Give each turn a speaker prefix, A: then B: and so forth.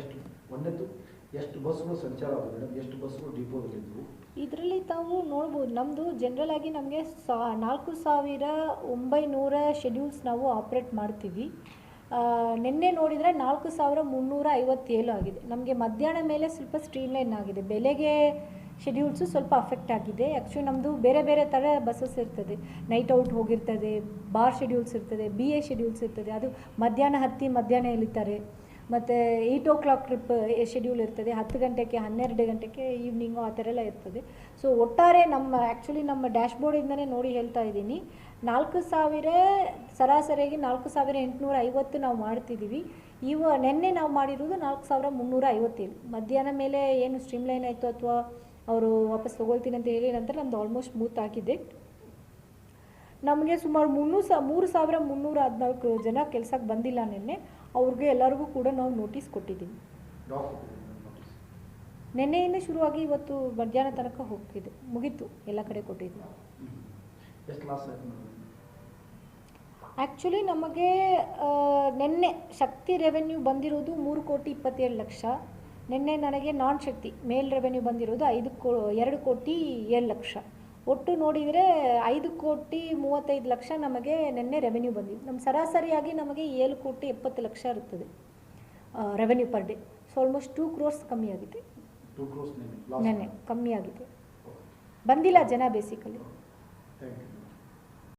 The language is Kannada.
A: ಎಷ್ಟು ಒಂದೆತ್ತು ಎಷ್ಟು ಬಸ್ಗಳು ಸಂಚಾರ ಆದವು ಮೇಡಮ್? ಎಷ್ಟು ಬಸ್ಗಳು ಡಿಪೋದಲ್ಲಿದ್ದವು
B: ಇದರಲ್ಲಿ ತಾವು ನೋಡ್ಬೋದು ನಮ್ಮದು ಜನರಲ್ ಆಗಿ ನಮಗೆ ಸಾ, ನಾಲ್ಕು ಸಾವಿರ ಒಂಬೈನೂರ ಶೆಡ್ಯೂಲ್ಸ್ ನಾವು ಆಪ್ರೇಟ್ ಮಾಡ್ತೀವಿ. ನಿನ್ನೆ ನೋಡಿದರೆ ನಾಲ್ಕು ಸಾವಿರ ಮುನ್ನೂರ ಐವತ್ತೇಳು ಆಗಿದೆ. ನಮಗೆ ಮಧ್ಯಾಹ್ನ ಮೇಲೆ ಸ್ವಲ್ಪ ಸ್ಟ್ರೀಮ್ಲೈನ್ ಆಗಿದೆ. ಬೆಲೆಗೆ ಶೆಡ್ಯೂಲ್ಸು ಸ್ವಲ್ಪ ಅಫೆಕ್ಟ್ ಆಗಿದೆ. ಆ್ಯಕ್ಚುಲಿ ನಮ್ಮದು ಬೇರೆ ಬೇರೆ ಥರ ಬಸ್ಸಸ್ ಇರ್ತದೆ. ನೈಟ್ ಔಟ್ ಹೋಗಿರ್ತದೆ ಬಾರ್ ಶೆಡ್ಯೂಲ್ಸ್ ಇರ್ತದೆ ಬಿ ಎ ಶೆಡ್ಯೂಲ್ಸ್ ಇರ್ತದೆ. ಅದು ಮಧ್ಯಾಹ್ನ ಹತ್ತಿ ಮಧ್ಯಾಹ್ನ ಇಳಿತಾರೆ. ಮತ್ತು eight o'clock trip schedule ಇರ್ತದೆ. ಹತ್ತು ಗಂಟೆಗೆ, ಹನ್ನೆರಡು ಗಂಟೆಗೆ ಈವ್ನಿಂಗು ಆ ಥರ ಎಲ್ಲ ಇರ್ತದೆ. ಸೊ ಒಟ್ಟಾರೆ ನಮ್ಮ ಆ್ಯಕ್ಚುಲಿ ನಮ್ಮ ಡ್ಯಾಶ್ಬೋರ್ಡಿಂದನೇ ನೋಡಿ ಹೇಳ್ತಾ ಇದ್ದೀನಿ. ನಾಲ್ಕು ಸಾವಿರ ಸರಾಸರಿಯಾಗಿ ನಾಲ್ಕು ಸಾವಿರ ಎಂಟುನೂರ ಐವತ್ತು ನಾವು ಮಾಡ್ತಿದ್ದೀವಿ. ಇವ, ನಿನ್ನೆ ನಾವು ಮಾಡಿರೋದು ನಾಲ್ಕು ಸಾವಿರ ಮುನ್ನೂರ ಐವತ್ತೇಳು. ಮಧ್ಯಾಹ್ನ ಮೇಲೆ ಏನು ಸ್ಟ್ರೀಮ್ಲೈನ್ ಆಯಿತು ಅಥವಾ ಅವರು ವಾಪಸ್ ತೊಗೊಳ್ತೀನಿ ಅಂತ ಹೇಳಿ ನಂತರ ನಮ್ದು ಆಲ್ಮೋಸ್ಟ್ ಸ್ಮೂತ್ ಆಗಿದೆ. ನಮಗೆ ಸುಮಾರು ಮುನ್ನೂರು ಸಾ ಮೂರು ಸಾವಿರ ಮುನ್ನೂರ ಹದಿನಾಲ್ಕು ಜನ ಕೆಲಸಕ್ಕೆ ಬಂದಿಲ್ಲ ನಿನ್ನೆ. ಅವ್ರಿಗೆ ಎಲ್ಲರಿಗೂ ಕೂಡ ನಾವು ನೋಟಿಸ್ ಕೊಟ್ಟಿದ್ದೀವಿ ನಿನ್ನೆಯಿಂದ ಶುರುವಾಗಿ ಇವತ್ತು ಮಧ್ಯಾಹ್ನ ತನಕ ಹೋಗ್ತಿದೆ. ಮುಗೀತು. ಎಲ್ಲ ಕಡೆ ಕೊಟ್ಟಿದ್ದೀವಿ
A: ಮೇಡಮ್?
B: ಆ್ಯಕ್ಚುಲಿ ನಮಗೆ ನಿನ್ನೆ ಶಕ್ತಿ ರೆವೆನ್ಯೂ ಬಂದಿರೋದು ಮೂರು ಕೋಟಿ ಇಪ್ಪತ್ತೇಳು ಲಕ್ಷ. ನಿನ್ನೆ ನನಗೆ ನಾನ್ ಶಕ್ತಿ ಮೇಲ್ ರೆವೆನ್ಯೂ ಬಂದಿರೋದು ಐದು ಕೋ ಎರಡು ಕೋಟಿ ಏಳು ಲಕ್ಷ. ಒಟ್ಟು ನೋಡಿದರೆ ಐದು ಕೋಟಿ ಮೂವತ್ತೈದು ಲಕ್ಷ ನಮಗೆ ನಿನ್ನೆ ರೆವೆನ್ಯೂ ಬಂದಿದೆ. ನಮ್ಮ ಸರಾಸರಿಯಾಗಿ ನಮಗೆ ಏಳು ಕೋಟಿ ಎಪ್ಪತ್ತು ಲಕ್ಷ ಇರ್ತದೆ revenue per day so almost two crores ಕಮ್ಮಿ ಆಗಿದೆ. ನೆನ್ನೆ ಕಮ್ಮಿ ಆಗಿದೆ. ಬಂದಿಲ್ಲ ಜನ ಬೇಸಿಕಲಿ
A: ಥ್ಯಾಂಕ್ ಯು